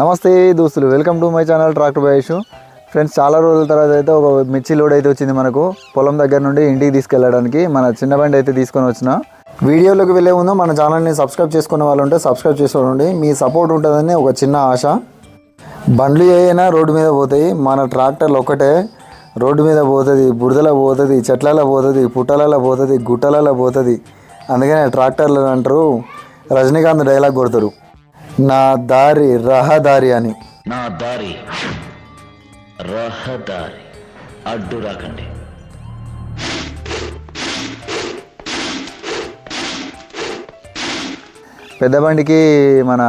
నమస్తే దోస్తులు welcome to my channel tractor బైషు friends చాలా రోజుల తర్వాత అయితే ఒక మిర్చి లోడ్ అయితే వచ్చింది మనకు. పొలం దగ్గర నుండి ఇంటికి తీసుకెళ్ళడానికి మన చిన్న బండి అయితే తీసుకొని వచ్చిన. వీడియోలోకి వెళ్ళే ముందు మన ఛానల్ని సబ్స్క్రైబ్ చేసుకునే వాళ్ళు ఉంటే సబ్స్క్రైబ్ చేసుకోండి. మీ సపోర్ట్ ఉంటుందని ఒక చిన్న ఆశ. బండ్లు ఏమైనా రోడ్డు మీద పోతాయి. మన ట్రాక్టర్లు ఒక్కటే. రోడ్డు మీద పోతుంది బురదలో పోతుంది చెట్లలో పోతుంది పుట్టలలో పోతుంది గుట్టలలో పోతుంది. అందుకనే ట్రాక్టర్లు అంటారు రజనీకాంత్ డైలాగ్ కొడతారు. నా దారి రహదారి అని. నా దారి రహదారి. అడ్డు రాకండి. పెద్ద బండికి మన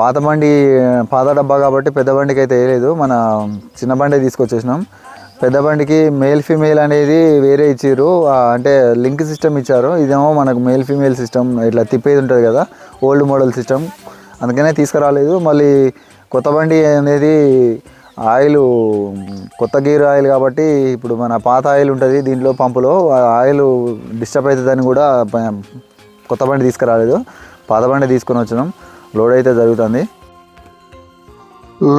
పాత బండి పాత డబ్బా కాబట్టి పెద్ద బండికి అయితే వేయలేదు. మన చిన్న బండి తీసుకొచ్చేసినాం. పెద్ద బండికి మేల్ ఫీమేల్ అనేది వేరే ఇచ్చారు అంటే లింక్ సిస్టమ్ ఇచ్చారు. ఇదేమో మనకు మేల్ ఫీమేల్ సిస్టమ్ ఇట్లా తిప్పేది ఉంటుంది కదా. Old model system. అందుకనే తీసుకురాలేదు. మళ్ళీ కొత్త బండి అనేది ఆయిల్ కొత్త గేర్ ఆయిల్ కాబట్టి ఇప్పుడు మన పాత ఆయిల్ ఉంటుంది దీంట్లో పంపులో. ఆ ఆయిల్ డిస్టర్బ్ అవుతుందని కూడా కొత్త బండి తీసుకురాలేదు. పాత బండి తీసుకొని వచ్చినాం. లోడ్ అయితే జరుగుతుంది.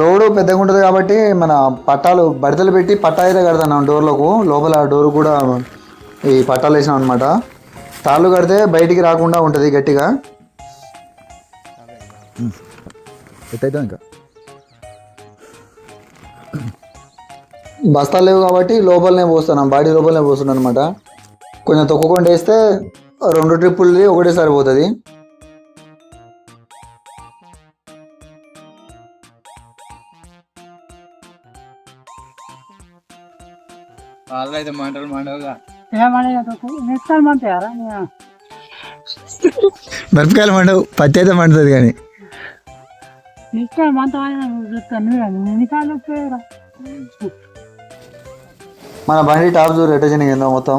లోడు పెద్దగా ఉంటుంది కాబట్టి మన పట్టాలు బడతలు పెట్టి పట్టా అయితే కడతాం డోర్లకు. లోపల డోర్ కూడా ఈ పట్టాలు వేసినాం అనమాట తాళ్ళు కడితే బయటికి రాకుండా ఉంటుంది గట్టిగా. ఎత్తైతే ఇంకా? బస్తాలు లేవు కాబట్టి లోపలనే పోస్తున్నాం బాడీ లోపలనే పోస్తున్నాను అనమాట కొంచెం తొక్కుకొని వేస్తే రెండు ట్రిప్పులది ఒకటే సరిపోతుంది వాళ్ళైతే మంటలు మండవుగా. మిరపకాయలు మండవు పత్తి అయితే మండుతుంది కానీ. మన బండి టాప్ చూడు ఎటోజనింగ్ ఏందో మొత్తం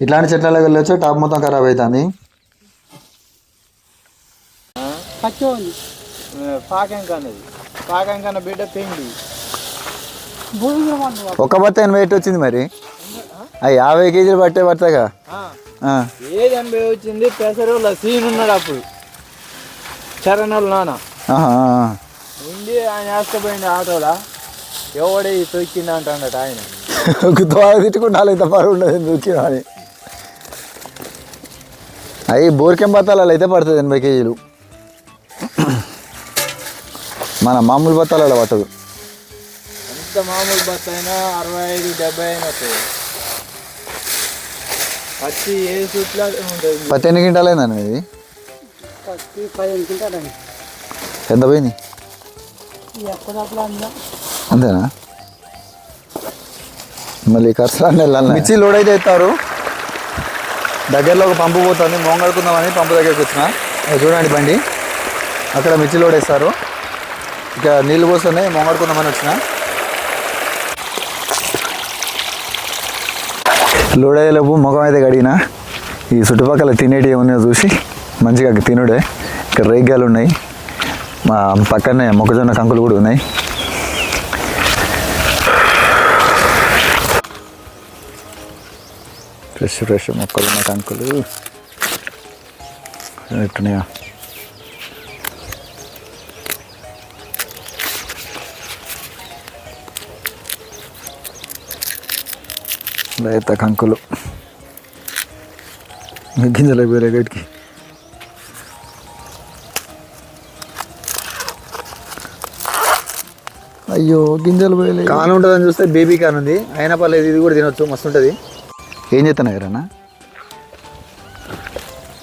ఇట్లాంటి చెట్లలో వెళ్ళొచ్చు టాప్ మొత్తం ఖరాబ్ అవుతుంది ఒక్క బత్త ఎనభై ఎట్టు వచ్చింది మరి ఆ యాభై కేజీలు పట్టే పడతాగా ఆ. ఏది ఎనభై వచ్చింది పెసరు సీన్ ఉన్నాడు అప్పుడు ఆహా, ఆ. ఉండి ఆయన వేసుకుపోయింది ఆటోలా. ఎవడే తొక్కింది అంటాడట ఆయన. ఒక దోడ తిట్టుకుంటే ఇంత పరువు ఉండదు దూకినా అని. అవి బోరికెం బత్తాలలో అయితే పడుతుంది ఎనభై కేజీలు. మన మామూలు బత్తాలలో పట్టదు. ఎంత మామూలు బస్ అయినా అరవై ఐదు డెబ్బై అయినా వస్తుంది పచ్చి ఏ సూట్లో ఉంటుంది? పత్తి ఎన్ని క్వింటాలు అయిందండి ఇది ఎంత పోయింది? అంతేనా? మళ్ళీ ఖర్చులన్నీ వెళ్ళాలి మిర్చి లోడ్ అయితే ఎత్తారు. దగ్గరలో ఒక పంపు పోతుంది. మోంగడుకుందామని పంపు దగ్గరికి వచ్చిన. చూడండి బండి. అక్కడ మిర్చి లోడ్ వేస్తారు. ఇక నీళ్ళు పోస్తున్నాయి మోంగడుకుందామని వచ్చిన. లోడ్ అయ్యేలోపు ముఖం అయితే కడిగిన. ఈ చుట్టుపక్కల తినేటివి ఏమున్నాయో చూసి మంచిగా తినుడే. ఇక్కడ రేగ్గాలు ఉన్నాయి. పక్కనే మొక్కజొన్న కంకులు కూడా ఉన్నాయి. ఫ్రెష్ ఫ్రెష్ మొక్కలు ఉన్న కంకులు. ఎట్టున్నాయా లేత కంకులు. గింజలు వేరే గడికి అయ్యో గింజలు పోయలేదు కాన్ ఉంటుందని చూస్తే బేబీ కాన్ ఉంది. అయినా పర్లేదు ఇది కూడా తినొచ్చు మస్తు ఉంటుంది. ఏం చేస్తున్నావు ఎవరన్నా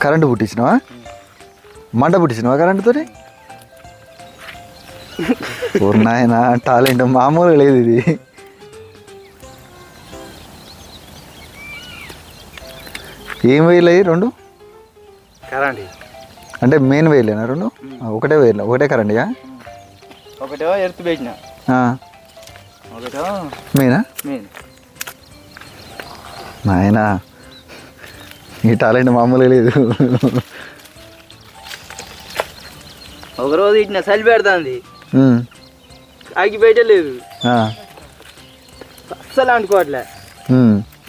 కరెంటు పుట్టించినావా? మంట పుట్టించినావా కరెంటుతోటి ఓర్ నాయన టాలెంట్ మామూలుగా లేదు ఇది. ఏం వేయలే రెండు? కరెంట్. అంటే మెయిన్ వేయలేనా రెండు? ఒకటే వేయలే ఒకటే కరెంట్గా ఒకటో ఎర్త్ పెట్టిన మెయిన్ నాయన ఈ టాలెంట్ మామూలుగా లేదు. ఒక రోజు ఇట్లా చలి పెడుతుంది. ఆగి పెట్టలేదు. అస్సలు అనుకోవట్లే.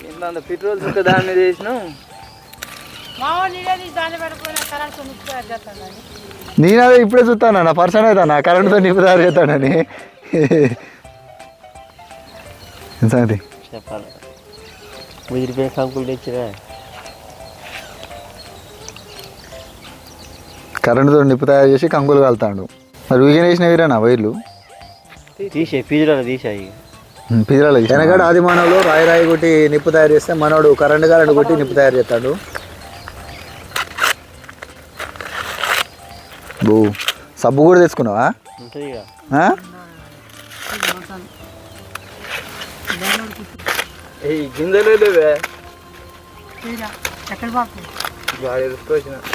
ఇంత పెట్రోల్ చుక్క దాని మీద వేసినాం? మామూలు నేను అదే ఇప్పుడే చూస్తాను నా పర్సన్ అవుతాను? కరెంట్తో నిపుదారు చేస్తాడని ఏం సంగతి? చెప్పాలి. ముదిరిపోయిన కంకులు కరెంటుతో నిప్పు తయారు చేసి కంకులు కలుతాడు. మరి వీకెన్ వేసిన వీరేనా వైర్లు? తీసే ఫీజులో తీసాయి పిల్లలు వెనకడ ఆది మానవులు రాయి రాయి కొట్టి నిప్పు తయారు చేస్తే మనోడు కరెంటు కరెంటు కొట్టి నిప్పు తయారు చేస్తాడు. బో సబ్బు కూడా తెచ్చుకున్నావా? ఈ గింజలు లేవే. ఎక్కడ బాపు బాగా ఎదుర్కొచ్చిన అక్కడ.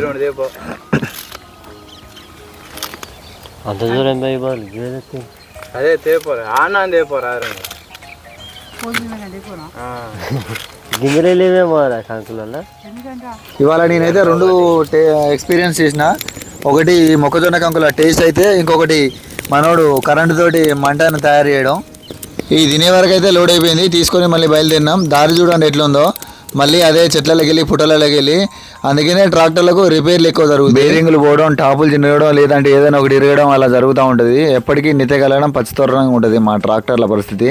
రెండు దేపో అంత దూరం పోయి అదే తేపోరా ఆనా తేపోరా రెండు. గింజలే లేవేమో రా కంకులలో ఎందుకంటే? ఇవాళ నేనైతే రెండు ఎక్స్పీరియన్స్ చేసిన. ఒకటి మొక్కజొన్న కంకుల టేస్ట్ అయితే ఇంకొకటి మనోడు కరెంటు తోటి మంటను తయారు చేయడం. ఈ తినే వరకు అయితే లోడ్ అయిపోయింది. తీసుకొని మళ్ళీ బయలుదేరినాం. దారి చూడండి ఎట్లుందో. మళ్ళీ అదే చెట్లలోకి వెళ్ళి పుట్టలలోకి వెళ్ళి అందుకనే ట్రాక్టర్లకు రిపేర్లు ఎక్కువ జరుగుతుంది బేరింగ్లు పోవడం టాపులు చిన్నగడం లేదంటే ఏదైనా ఒకటి ఇరగడం అలా జరుగుతూ ఉంటుంది. ఎప్పటికీ నిత్యగలడం పచ్చితోరణంగా ఉంటుంది మా ట్రాక్టర్ల పరిస్థితి.